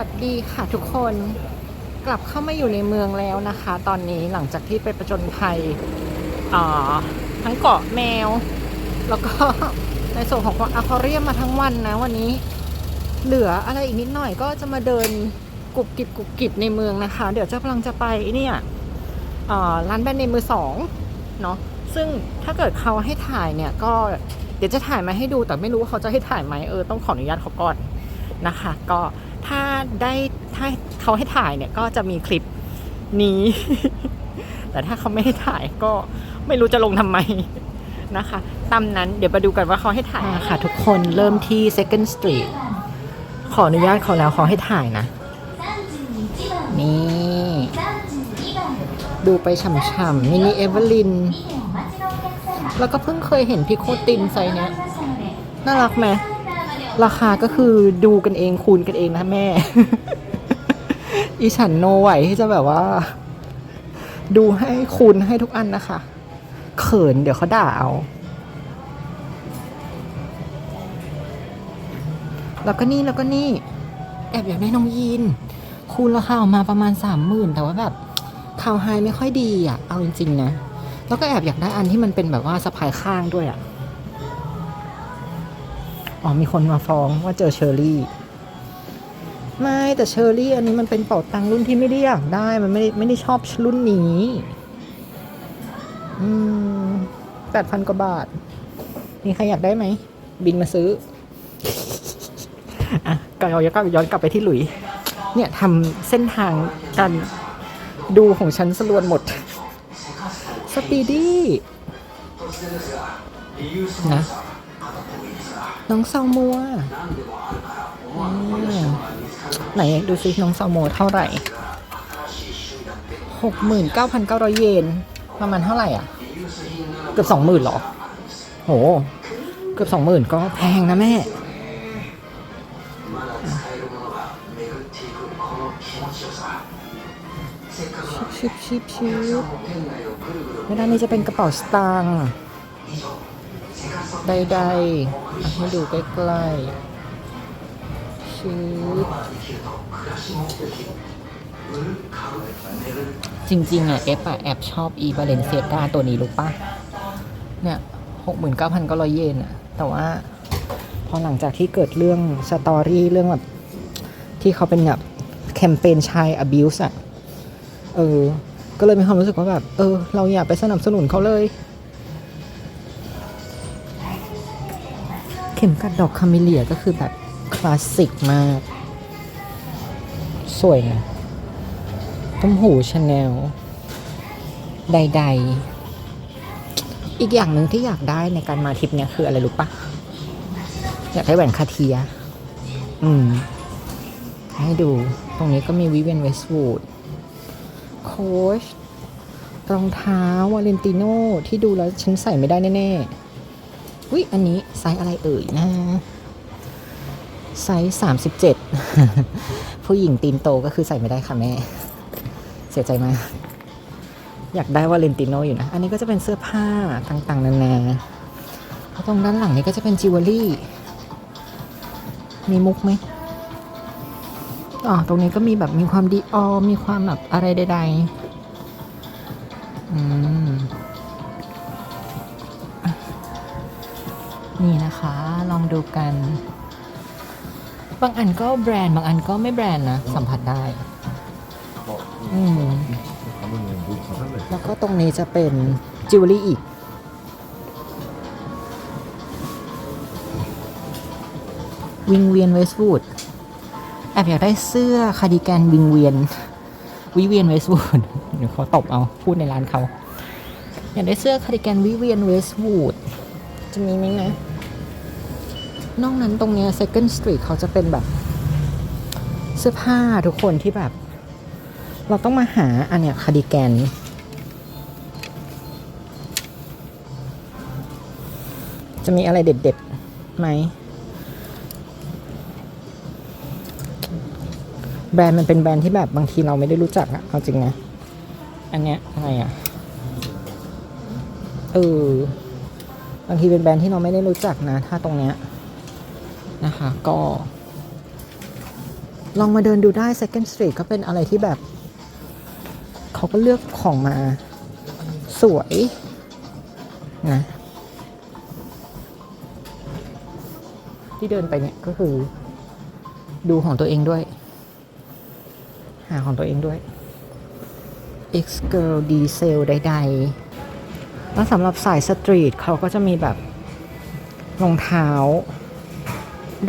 วัสดีค่ะทุกคนกลับเข้ามาอยู่ในเมืองแล้วนะคะ ตอนนี้หลังจากที่ไปประจนภัยทั้งเกาะแมว แล้วก็ในส่วนของอคาเรียมมาทั้งวันนะวันนี้เหลืออะไรอีกนิดหน่อยก็จะมาเดินกุบกิบกุบกิบในเมืองนะคะ เดี๋ยวจะกำลังจะไปเนี่ยร้านแบรนด์เนมมือสองเนาะซึ่งถ้าเกิดเขาให้ถ่ายเนี่ยก็เดี๋ยวจะถ่ายมาให้ดูแต่ไม่รู้ว่าเขาจะให้ถ่ายไหมเออต้องขออนุญาตเขาก่อนนะคะ ก็ ถ้าได้ถ้าเขาให้ถ่ายเนี่ยก็จะมีคลิปนี้ แต่ถ้าเขาไม่ให้ถ่ายก็ไม่รู้จะลงทำไมนะคะ ตามนั้นเดี๋ยวมาดูกันว่าเขาให้ถ่ายค่ะทุกคนเริ่มที่ Second Street ขออนุญาตเขาแล้วขาให้ถ่ายนะ นี่ ดูไปฉ่ำๆมินิเอเวอร์ลิน แล้วก็เพิ่งเคยเห็นพิโคตินไซเนี้ยน่ารักไหม ราคาก็คือดูกันเองคูณกันเองนะแม่ อีฉันโนไหวที่จะแบบว่า ดูให้คูณให้ทุกอันนะคะ เขินเดี๋ยวเขาด่าเอา แล้วก็นี่แล้วก็นี่ แอบอยากได้น้องยีน คูณราคาออกมาประมาณสามหมื่นแต่ว่าแบบข่าวไฮไม่ค่อยดีอะ เอาจริงๆนะ แล้วก็แอบอยากได้อันที่มันเป็นแบบว่าสะพายข้างด้วยอะ อ๋อมีคนมาฟ้องว่าเจอเชอรี่ไม่แต่เชอรี่อันนี้มันเป็นเป่าตังรุ่นที่ไม่ได้อยากได้มันไม่ได้ไม่ได้ชอบรุ่นนี้อืมแปดพันกว่าบาท มีใครอยากได้ไหม บินมาซื้ออะก็ย้อนกลับย้อนกลับไปที่หลุย เนี่ยทำเส้นทางการดูของฉันสลวนหมด สปีดี้นะ น้องซาวมัวไหนดูซิน้องซาวมัวเท่าไหร่หกหมื่นเก้าพันเก้าร้อยเยนประมาณเท่าไหร่อะ เกือบสองหมื่นหรอ โห เกือบสองหมื่นก็แพงนะแม่ชิบชิบชิบชิบไม่ด้านนี้จะเป็นกระเป๋าสตางค์ใดๆ ให้ดูใกล้ๆชืดจริงๆอะเอฟอะแอบชอบอีบาเลนเซียกาตัวนี้รู้ปะเนี่ยหกหมื่นเก้าพันก็ร้อยเยนอะแต่ว่า พอหลังจากที่เกิดเรื่องสตอรี่เรื่องแบบที่เขาเป็นแบบแคมเปญชาย abuse อะเออ ก็เลยมีความรู้สึกว่าแบบ เออ เราอย่าไปสนับสนุนเขาเลย ข็มกัดดอกคาเมเลียก็คือแบบคลาสสิกมาก สวยนะต้มหูชาแนลใด ๆ อีกอย่างหนึ่งที่อยากได้ในการมาทริปเนี้ยคืออะไรรู้ปะอยากได้แหวนคาเทีย อืม ให้ดู ตรงนี้ก็มีวิเวนเวสต์วูดโค้ชรองเท้าวาเลนติโนที่ดูแล้วฉันใส่ไม่ได้แน่ ๆ วิอันนี้ไซส์อะไรเอ่ยนะไซส์สามสิบเจ็ดผู้หญิงตีนโตก็คือใส่ไม่ได้ค่ะแม่ เสียใจมาก อยากได้วาเลนติโนอยู่นะ อันนี้ก็จะเป็นเสื้อผ้าต่างๆ นานาแล้วตรงด้านหลังนี้ก็จะเป็นจิวเวลรี่ มีมุกไหมอ๋อตรงนี้ก็มีแบบมีความดีออมีความแบบอะไรใด ๆ ดูกัน บางอันก็แบรนด์บางอันก็ไม่แบรนด์นะ สัมผัสได้ อืม แล้วก็ตรงนี้จะเป็นจิวเวลรี่อีก วิงเวียนเวสต์วูดแอบอยากได้เสื้อคาร์ดิแกนวิงเวียน วิเวียนเวสต์วูดเดี๋ยวเขาตบเอาพูดในร้านเขา อยากได้เสื้อคาร์ดิแกนวิเวียนเวสต์วูดจะมีไหมนะ นอกนั้นตรงเนี้ย Second Street เขาจะเป็นแบบเสื้อผ้าทุกคนที่แบบ เราต้องมาหาอันเนี้ยคาดิแกนจะมีอะไรเด็ดๆไหมแบรนด์มันเป็นแบรนด์ที่แบบบางทีเราไม่ได้รู้จักอะเอาจริงนะ อันเนี้ยอะไรอะเออบางทีเป็นแบรนด์ที่เราไม่ได้รู้จักนะ ถ้าตรงเนี้ย นะคะ ก็ ลองมาเดินดูได้ Second Street ก็เป็นอะไรที่แบบ เขาก็เลือกของมาสวยนะที่เดินไปเนี่ยก็คือ ดูของตัวเองด้วย หาของตัวเองด้วย X Girl Diesel ใด ๆ แล้วสำหรับสายสตรีทเขาก็จะมีแบบรองเท้า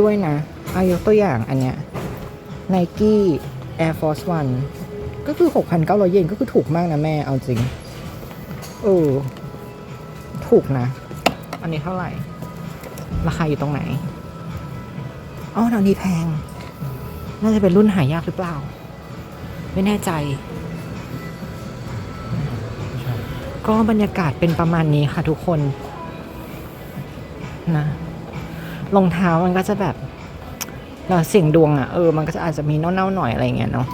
ด้วยนะอายกตัวอย่างอันเนี้ย Nike Air Force One ก็คือ 6,900 เยนก็คือถูกมากนะแม่ เอาจริง เออ ถูกนะ อันนี้เท่าไหร่ ราคาอยู่ตรงไหน อ๋ออันนี้แพง น่าจะเป็นรุ่นหายากหรือเปล่า ไม่แน่ใจ ก็บรรยากาศเป็นประมาณนี้ค่ะทุกคน นะ รองเท้ามันก็จะแบบเราเสี่ยงดวงอะ่ะเออมันก็จะอาจจะมีเน่าๆหน่อยอะไรเงี้ยเนาะ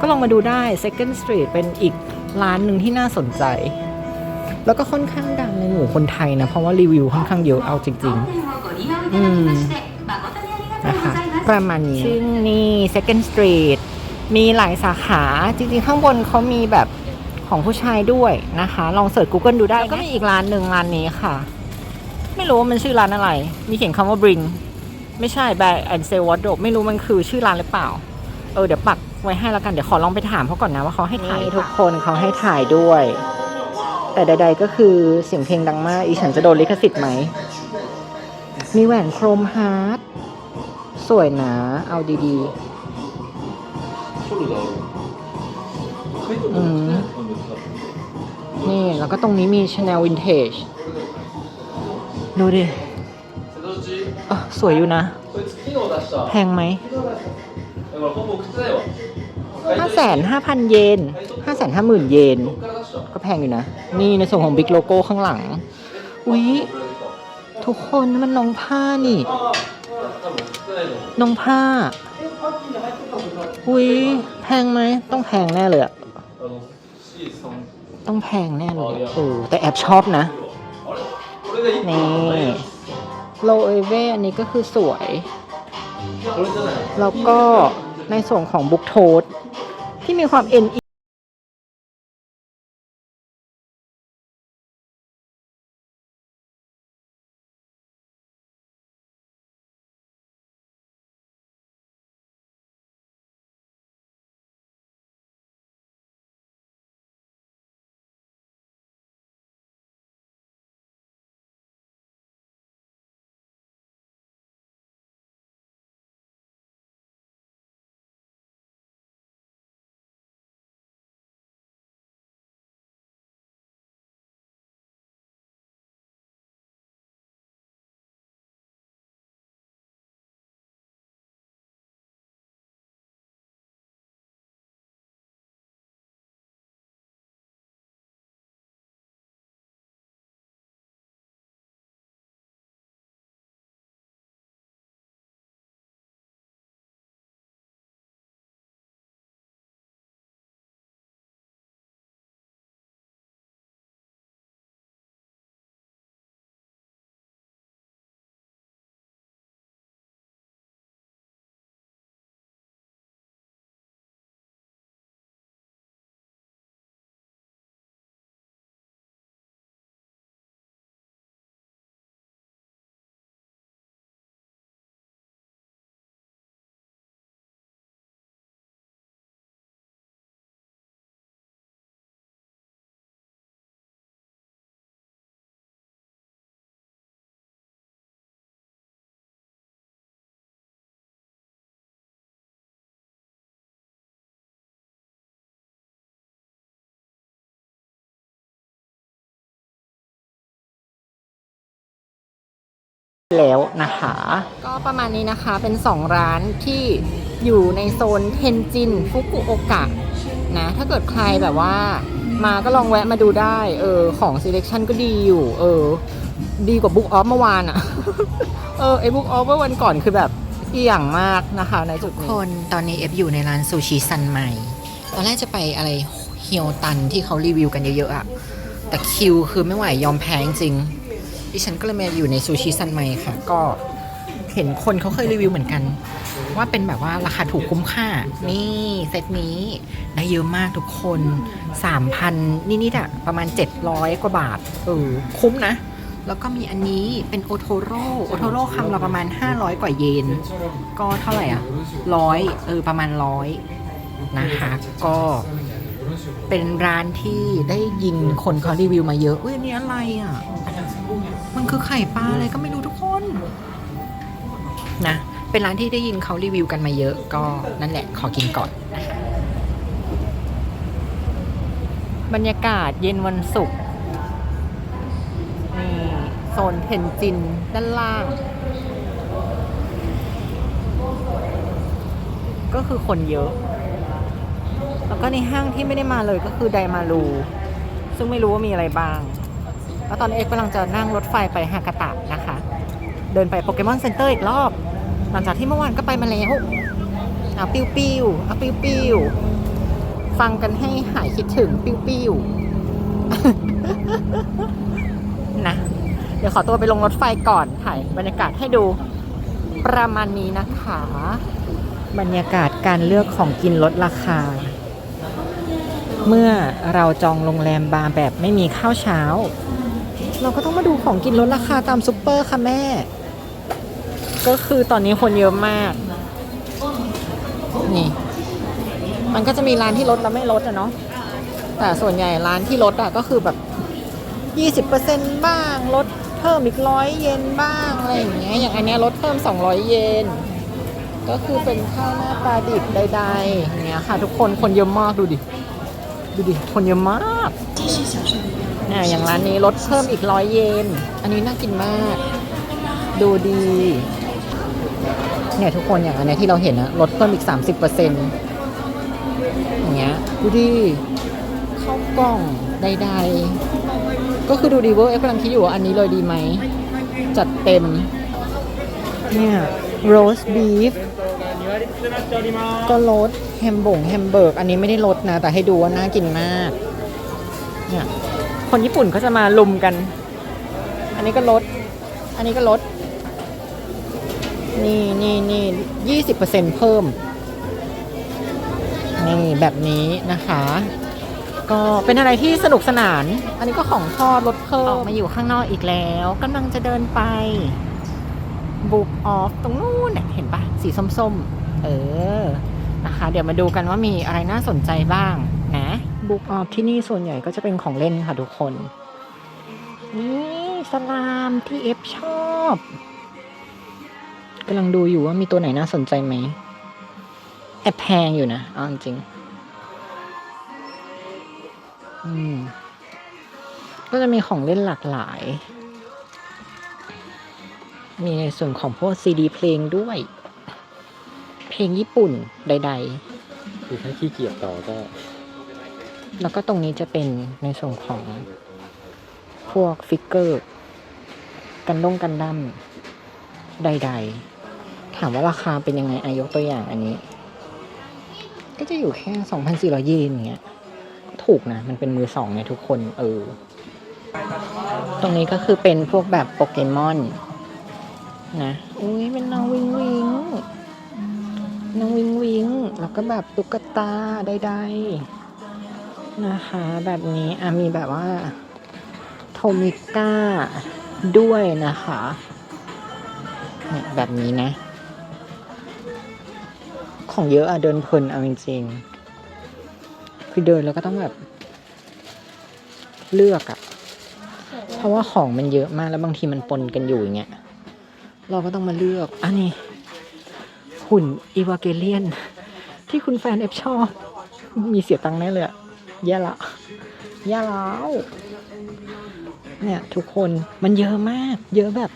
ก็ลองมาดูได้ Second Street เป็นอีกร้านหนึ่งที่น่าสนใจ แล้วก็ค่อนข้างดังในหมู่คนไทยนะ เพราะว่ารีวิวค่อนข้างเยอะเอาจริง ๆ อืมนะคะประมาณนี้ ซึ่งนี่ Second Street มีหลายสาขาจริง ๆ ข้างบนเขามีแบบของผู้ชายด้วยนะคะ ลองเสิร์ช Google ดูได้แล้วก็มีอีกร้านหนึ่งร้านนี้ค่ะ ไม่รู้ว่ามันชื่อร้านอะไร มีเขียนคำว่า bring ไม่ใช่ buy and sell wardrobe ไม่รู้มันคือชื่อร้านหรือเปล่า เออเดี๋ยวปักไว้ให้แล้วกันเดี๋ยวขอลองไปถามเขาก่อนนะว่าเขาให้ถ่ายทุกคนเขาให้ถ่ายด้วย แต่ใด ๆก็คือเสียงเพลงดังมาก อีฉันจะโดนลิขสิทธิ์ไหม มีแหวนโครมฮาร์ดสวยนะ เอาดีๆอืมนี่แล้วก็ตรงนี้มีชาแนลอินเทจ ดูดิสวยอยู่นะ แพงไหมห้าแสนห้าพันเยนห้าแสนห้าหมื่นเยน ก็แพงอยู่นะ นี่ในส่วนของบิ๊กโลโก้ข้างหลัง อุ๊ย ทุกคนมันนองผ้านี่นองผ้า อุ๊ย แพงไหม ต้องแพงแน่เลยอะต้องแพงแน่เลยโอ้แต่แอบชอบนะ นี่โลเอเวอันนี้ก็คือสวย แล้วก็ในส่วนของบุกโทสที่มีความเอ็น แล้วนะคะ ก็ประมาณนี้นะคะเป็น 2 ร้านที่อยู่ในโซนเทนจินฟุกุโอกะนะ ถ้าเกิดใครแบบว่า มาก็ลองแวะมาดูได้ เออ ของ selection ก็ดีอยู่ เออ ดีกว่าบุ๊กออฟเมื่อวานอะเออไอ้บุ๊กออฟเมื่อวันก่อนคือแบบเอี่ยงมากนะคะในจุดนี้คนตอนนี้เอฟอยู่ในร้านซูชิซันใหม่ ตอนแรกจะไปอะไรเฮียวตันที่เขารีวิวกันเยอะๆอะแต่คิวคือไม่ไหวยอมแพ้จริงๆ ดิฉันก็เลยมาอยู่ในซูชิซันใหม่ค่ะ ก็เห็นคนเขาเคยรีวิวเหมือนกัน ว่าเป็นแบบว่าราคาถูกคุ้มค่า นี่เซตนี้ได้เยอะมากทุกคน 3,000 นิดๆอะประมาณ 700 กว่าบาท เออ คุ้มนะ แล้วก็มีอันนี้เป็นโอโทโร่โอโทโร่คำละประมาณ 500 กว่าเยน ก็เท่าไหร่อะร้อยเออ ประมาณร้อยนะคะก็เป็นร้านที่ได้ยินคนเขารีวิวมาเยอะเอ้ยอันนี้อะไรอะมัน คือไข่ปลาอะไรก็ไม่รู้ทุกคนนะเป็นร้านที่ได้ยินเขารีวิวกันมาเยอะก็นั่นแหละขอกินก่อนบรรยากาศเย็นวันศุกร์นี่โซนเทนจินด้านล่าง ก็คือคนเยอะ แล้วก็ในห้างที่ไม่ได้มาเลยก็คือไดมารู ซึ่งไม่รู้ว่ามีอะไรบ้าง แล้วตอนนี้เอ็กกำลังจะนั่งรถไฟไปฮากาตะนะคะ เดินไปโปเกมอนเซ็นเตอร์อีกรอบ หลังจากที่เมื่อวานก็ไปมาแล้วเอาปิ้วปิ้วเอาปิ้วปิ้วฟังกันให้หายคิดถึงปิ้วปิ้วนะเดี๋ยวขอตัวไปลงรถไฟก่อนถ่ายบรรยากาศให้ดูประมาณนี้นะคะ บรรยากาศการเลือกของกินลดราคา เมื่อเราจองโรงแรมบาร์แบบไม่มีข้าวเช้า เราก็ต้องมาดูของกินลดราคาตามซุปเปอร์ค่ะแม่ ก็คือตอนนี้คนเยอะมาก นี่ มันก็จะมีร้านที่ลดแล้วไม่ลดอะเนาะ แต่ส่วนใหญ่ร้านที่ลดอะก็คือแบบ 20%บ้างลดเพิ่มอีกร้อยเยนบ้างอะไรอย่างเงี้ย อย่างอันเนี้ยลดเพิ่ม 200 เยน ก็คือเป็นข้าวหน้าปลาดิบใดๆอย่างเงี้ยค่ะ ทุกคนคนเยอะมากดูดิ ดูดิ คนเยอะมาก เนี่ยอย่างร้านนี้ลดเพิ่มอีกร้อยเยน อันนี้น่ากินมาก ดูดี เนี่ยทุกคนอย่างอันนี้ที่เราเห็นนะลดเพิ่มอีก 30%อย่างเงี้ยดูดิข้าวกล่องใดๆก็คือดูดีเวอร์เอฟกำลังคิดอยู่ว่าอันนี้เลยดีไหม จัดเต็ม เนี่ยโรสบีฟก็ลดแฮมบงแฮมเบิร์ก อันนี้ไม่ได้ลดนะ แต่ให้ดูว่าน่ากินมาก เนี่ย คนญี่ปุ่นเขาจะมาลุมกัน อันนี้ก็ลด อันนี้ก็ลด นี่นี่นี่ยี่สิบเปอร์เซ็นเพิ่ม นี่แบบนี้นะคะ ก็เป็นอะไรที่สนุกสนาน อันนี้ก็ของทอดลดเพิ่ม ออกมาอยู่ข้างนอกอีกแล้วกำลังจะเดินไป Book Off ตรงนู้นเนี่ยเห็นปะสีส้มๆ เออ นะคะ เดี๋ยวมาดูกันว่ามีอะไรน่าสนใจบ้าง นะ Book Off ที่นี่ส่วนใหญ่ก็จะเป็นของเล่นค่ะทุกคน นี่สลามที่เอฟชอบกำลังดูอยู่ว่ามีตัวไหนน่าสนใจไหมแอบแพงอยู่นะเอาจริงอืมก็จะมีของเล่นหลากหลาย มีในส่วนของพวกซีดีเพลงด้วย เพลงญี่ปุ่นใดๆ คือถ้าขี้เกียจต่อก็ แล้วก็ตรงนี้จะเป็นในส่วนของพวกฟิกเกอร์ กันดงกันดั้มใด ๆ ถามว่าราคาเป็นยังไงอายกตัวอย่างอันนี้ ก็จะอยู่แค่สองพันสี่ร้อยเยนอย่างเงี้ยถูกนะ มันเป็นมือสองไงทุกคน เออ ตรงนี้ก็คือเป็นพวกแบบโปเกมอน นะ อุ้ยเป็นน้องวิงวิงน้องวิงวิง แล้วก็แบบตุ๊กตาใดๆ นะคะแบบนี้อะมีแบบว่าโทมิก้าด้วยนะคะเนี่ยแบบนี้นะ ของเยอะอะเดินเพลินเอาจริงๆคือเดินแล้วก็ต้องแบบ เลือกอะเพราะว่าของมันเยอะมากแล้วบางทีมันปนกันอยู่อย่างเงี้ยเราก็ต้องมาเลือกอันนี้หุ่นอีวาเกเลียน ที่คุณแฟนเอฟชอบ มีเสียตังค์แน่เลยอะ แย่ละแย่แล้วเนี่ยทุกคนมันเยอะมาก เยอะแบบ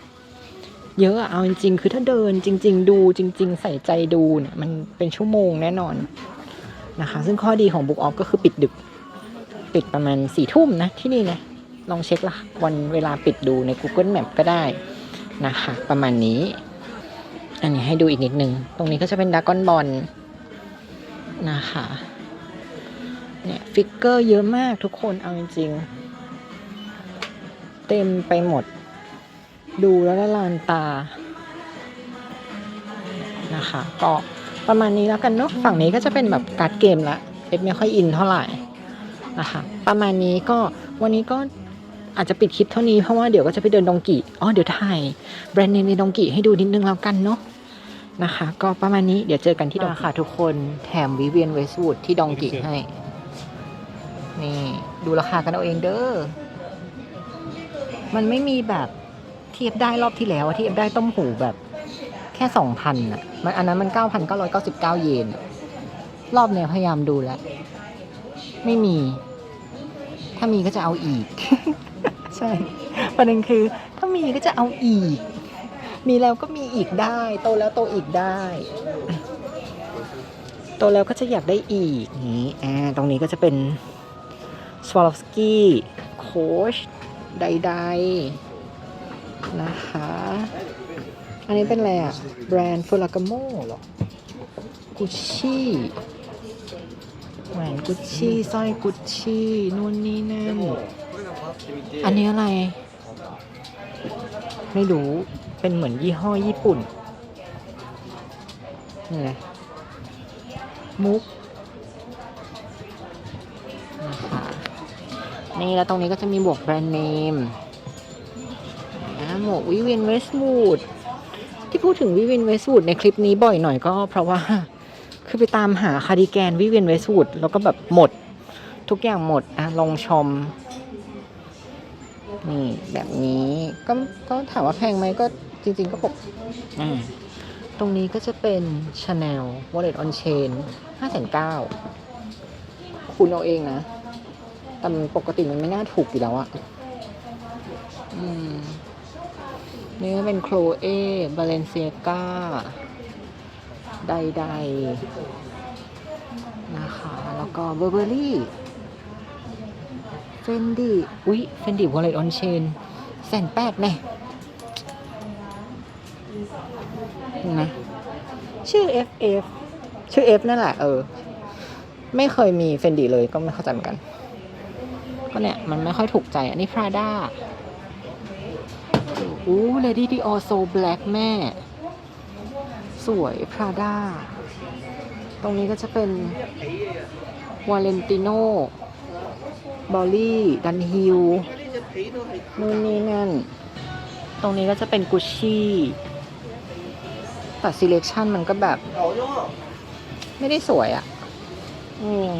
เยอะเอาจริง ๆ คือถ้าเดินจริง ๆ ดูจริง ๆ ใส่ใจดูเนี่ยมันเป็นชั่วโมงแน่นอนนะคะ ซึ่งข้อดีของ Book Off ก็คือปิดดึก ปิดประมาณสี่ทุ่มนะ ที่นี่นะลองเช็คละวันเวลาปิดดูใน Google Map ก็ได้นะคะ ประมาณนี้ อันนี้ให้ดูอีกนิดนึง ตรงนี้ก็จะเป็นดากอนบอลนะคะ เนี่ยฟิกเกอร์เยอะมากทุกคนเอาจริงๆ เต็มไปหมด ดูแล้วละลานตา นะคะ ก็ประมาณนี้แล้วกันเนาะฝั่งนี้ก็จะเป็นแบบการ์ดเกมละเอ็ดไม่ค่อยอินเท่าไหร่นะคะประมาณนี้ก็วันนี้ก็อาจจะปิดคลิปเท่านี้เพราะว่าเดี๋ยวก็จะไปเดินดองกิอ๋อเดี๋ยวถ่ายแบรนด์เนมในดองกิให้ดูนิดนึงแล้วกันเนาะนะคะ ก็ประมาณนี้เดี๋ยวเจอกันที่ดองค่ะทุกคนแถมวิเวียนเวสวูดที่ดองกิให้ นี่ดูราคากันเอาเองเด้อ มันไม่มีแบบเทียบได้รอบที่แล้วเทียบได้ต้มหูแบบ แค่สองพันอะ มันอันนั้นมันเก้าพันเก้าร้อยเก้าสิบเก้าเยน รอบเนี้ยพยายามดูแล้ว ไม่มี ถ้ามีก็จะเอาอีก ใช่ประเด็นคือ ถ้ามีก็จะเอาอีก มีแล้วก็มีอีกได้ โตแล้วโตอีกได้โตแล้วก็จะอยากได้อีกนี้อ่าตรงนี้ก็จะเป็น สวอลสกี้โค้ชใดๆ นะคะ อันนี้เป็นอะไรอะแบรนด์ฟลากาโมหรอ กุชชี่แหวนกุชชี่สร้อยกุชชี่นู่นนี่นั่น อันนี้อะไร ไม่รู้เป็นเหมือนยี่ห้อญี่ปุ่นนี่ไงมุก นี่แล้วตรงนี้ก็จะมีหมวกแบรนด์เนมนะหมวกวิเวียนเวสต์วูดที่พูดถึงวิเวียนเวสต์วูดในคลิปนี้บ่อยหน่อยก็เพราะว่า คือไปตามหาคาร์ดิแกนวิเวียนเวสต์วูดแล้วก็แบบหมด ทุกอย่างหมดอะลองชมนี่แบบนี้ก็ก็ถามว่าแพงไหมก็จริง ๆ ก็ปกอ่าตรงนี้ก็จะเป็น Chanel Wallet on Chain 5,900คุณเอาเองนะ แต่มันปกติมันไม่น่าถูกอยู่แล้วอะอืมนี่ก็เป็นโคลเอบาเลนเซียกาใดๆ นะคะ แล้วก็เบอร์เบอรี่เฟนดี้อุ๊ยเฟนดี้วอลเลตออนเชนแสนแปดแน่นะชื่อ FF ชื่อ F นั่นแหละ เออ ไม่เคยมีเฟนดี้เลยก็ไม่เข้าใจเหมือนกัน ก็เนี่ย มันไม่ค่อยถูกใจ อันนี้ Prada อู้ Lady Dior So Black แม่ สวย Prada ตรงนี้ก็จะเป็น Valentino b o l l y Dunhill นู่นนี่นั่น ตรงนี้ก็จะเป็น Gucci แต่ selection มันก็แบบ ไม่ได้สวยอะ่ะ อืม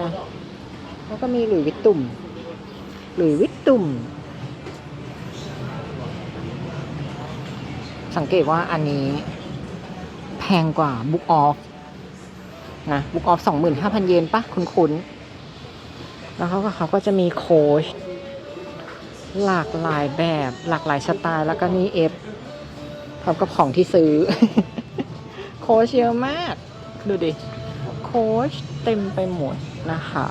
นะ แล้วก็มีหลุยวิตตุ่ม หลุยวิตตุ่ม สังเกตว่าอันนี้แพงกว่า Book Off นะ Book Off สองหมื่นห้าพันเยนปะคุ้นๆแล้วเขาก็เขาก็จะมีโค้ชหลากหลายแบบ หลากหลายสไตล์ แล้วก็นี่เอฟพร้อมกับของที่ซื้อ โค้ชเยอะมาก ดูดิ โค้ชเต็มไปหมดนะคะ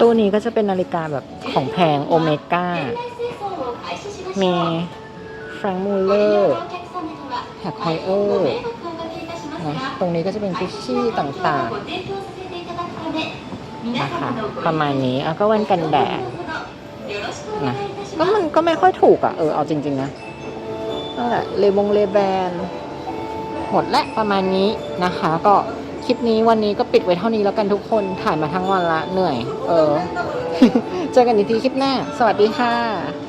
ตู้นี้ก็จะเป็นนาฬิกาแบบของแพงโอเมก้า มีแฟรงมูเลอร์แฮกไฮเออร์นะตรงนี้ก็จะเป็นกุชชี่ต่างๆนะคะประมาณนี้อะก็แว่นกันแดดนะก็มันก็ไม่ค่อยถูกอะ เออ เอาจริง ๆ นะนั่นแหละเลบงเลแบนหมดและประมาณนี้นะคะก็ คลิปนี้วันนี้ก็ปิดไว้เท่านี้แล้วกันทุกคนถ่ายมาทั้งวันละเหนื่อย เออ เจอกันอีกทีคลิปหน้า สวัสดีค่ะ